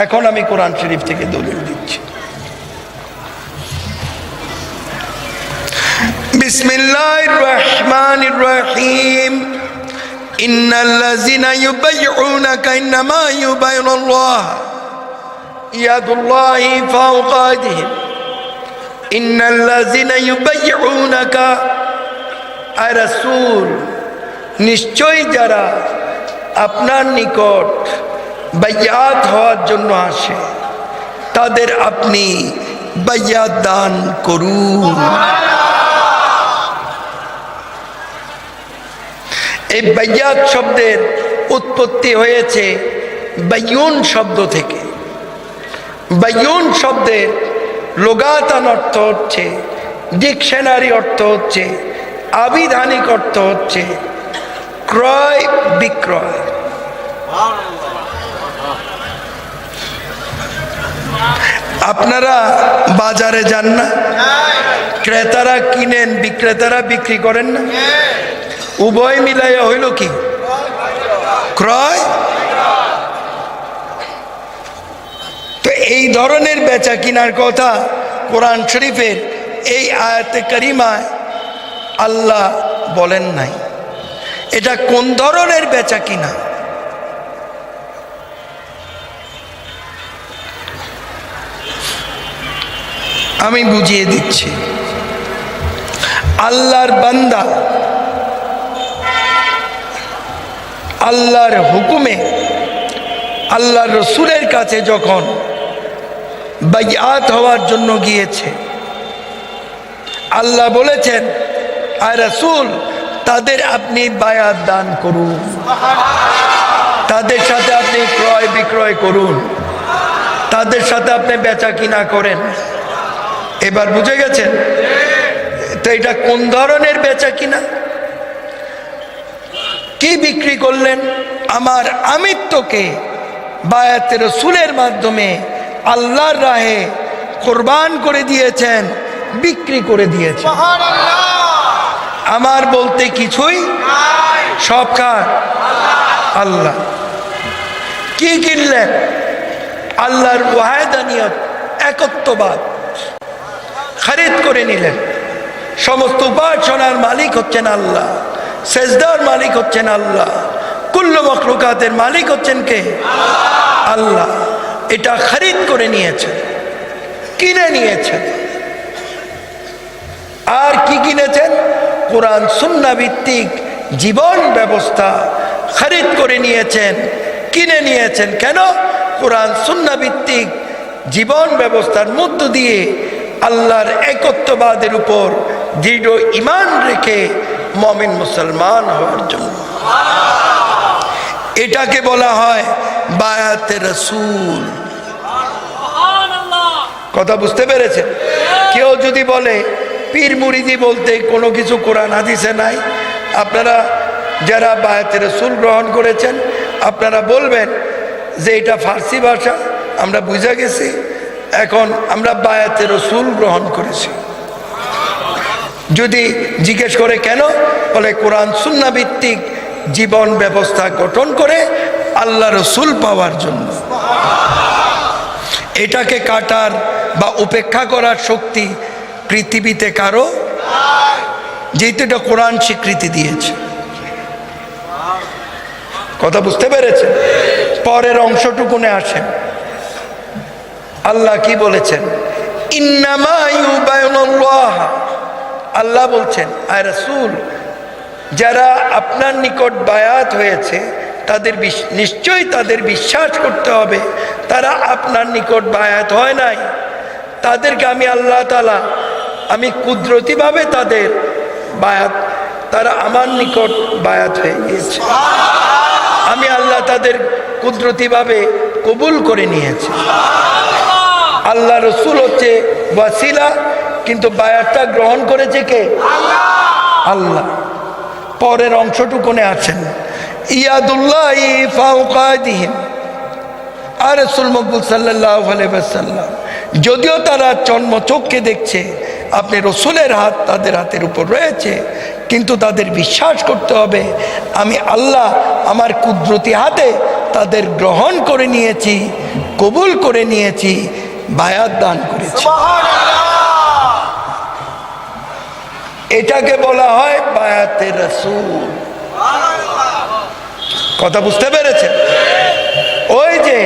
এখন আমি কোরআন শরীফ থেকে দলিল দিচ্ছি بسم الله الرحمن الرحيم إن الذين يبيعونك إنما يبين الله يد الله فوق أيديهم إن الذين يبيعونك رسول নিশ্চয়ই যারা আপনার নিকট বাইয়াত হওয়ার জন্য আসে। তাদের আপনি বাইয়াত দান করুন। এই বাইয়াত শব্দের উৎপত্তি হয়েছে বাইয়ুন শব্দ থেকে। বাইয়ুন শব্দের লোগাতান অর্থ হচ্ছে, ডিকশনারি অর্থ হচ্ছে, আবিধানিক অর্থ হচ্ছে ক্রয় বিক্রয় আপনারা বাজারে যান না? ক্রেতারা কিনেন, বিক্রেতারা বিক্রি করেন না? উভয় মিলাইয়া হইল কি? ক্রয়? তো এই ধরনের বেচা কিনার কথা কোরআন শরীফের এই আয়াতে করিমায় আল্লাহ বলেন নাই। এটা কোন ধরনের বেচা কিনা? আমি বুঝিয়ে দিচ্ছি। আল্লাহর বান্দা আল্লাহর হুকুমে আল্লাহ রসুলের কাছে যখন বাইয়াত হওয়ার জন্য গিয়েছে, আল্লাহ বলেছেন আর রসুল, তাদের আপনি বায়াত দান করুন। তাদের সাথে আপনি ক্রয় বিক্রয় করুন। তাদের সাথে আপনি বেচা কিনা করেন। এবার বুঝে গেছেন? তো এটা কোন ধরনের বেচা কিনা? কি বিক্রি করলেন? আমার আমিত্বকে বায়াতের রসুলের মাধ্যমে আল্লাহর রাহে কোরবান করে দিয়েছেন বিক্রি করে দিয়েছেন। আমার বলতে কিছুই সব কার? আল্লাহ। কি কিনলেন? আল্লাহর ওয়াহেদানিয়ত একত্ববাদ। খারিদ করে নিলেন। সমস্ত উপাসনার মালিক হচ্ছেন আল্লাহ, সেজদার মালিক হচ্ছেন আল্লাহ, কুল্ল মখলুকাতের মালিক হচ্ছেন কে? আল্লাহ। এটা খারিদ করে নিয়েছেন, কিনে নিয়েছেন। আর কি কিনেছেন? কোরআন, সুন্না ভিত্তিক জীবন ব্যবস্থা খারিদ করে নিয়েছেন, কিনে নিয়েছেন। কেন? কোরআন, সুন্না ভিত্তিক জীবন ব্যবস্থার মধ্য দিয়ে আল্লাহর একত্ববাদের উপর দৃঢ় ইমান রেখে মমিন মুসলমান হওয়ার জন্য। এটাকে বলা হয় বায়াতে রসুল। কথা বুঝতে পেরেছেন? কেউ যদি বলে, পীর মুরিদি বলতে কোনো কিছু কোরআন হাদিসে নাই, আপনারা যারা বায়াতে রসুল গ্রহণ করেছেন, আপনারা বলবেন যে এটা ফার্সি ভাষা, আমরা বুঝে গেছি। এখন আমরা বায়াতে রসুল গ্রহণ করেছি। যদি জিজ্ঞেস করে কেন? বলে কোরআন সুন্না ভিত্তিক জীবন ব্যবস্থা গঠন করে আল্লাহ রসুল পাওয়ার জন্য। এটাকে কাটার বা উপেক্ষা করার শক্তি পৃথিবীতে কারও যেহেতু এটা কোরআন স্বীকৃতি দিয়েছে। কথা বুঝতে পেরেছেন? পরের অংশটুকুনে আসেন। আল্লাহ কি বলেছেন? আল্লাহ বলছেন, আয় রাসূল, যারা আপনার নিকট বায়াত হয়েছে, তাদের নিশ্চয়ই তাদের বিশ্বাস করতে হবে, তারা আপনার নিকট বায়াত হয় নাই। তাদেরকে আমি আল্লাহ তালা আমি কুদরতিভাবে তাদের বায়াত, তারা আমার নিকট বায়াত হয়ে গিয়েছে। আমি আল্লাহ তাদের কুদরতিভাবে কবুল করে নিয়েছি। আল্লাহ রসুল হচ্ছে ওয়াসিলা কিন্তু বায়াতটা গ্রহণ করেছে কে? আল্লাহ। পরের অংশটুকুনে আছেন। ইয়াদুল্লাহ ফাউকাদিহীন আর রসুল মকবুল সাল্লাহ আলাইসাল্লাম যদিও তারা চন্ম চোখকে দেখছে আপনি রসুলের হাত তাদের হাতের উপর রয়েছে কিন্তু তাদের বিশ্বাস করতে হবে আমি আল্লাহ আমার কুদরতি হাতে তাদের গ্রহণ করে নিয়েছি কবুল করে নিয়েছি বায়াত দান করেছে। এটাকে বলা হয় বায়াতে রসুল। কথা বুঝতে পেরেছেন? ওই যে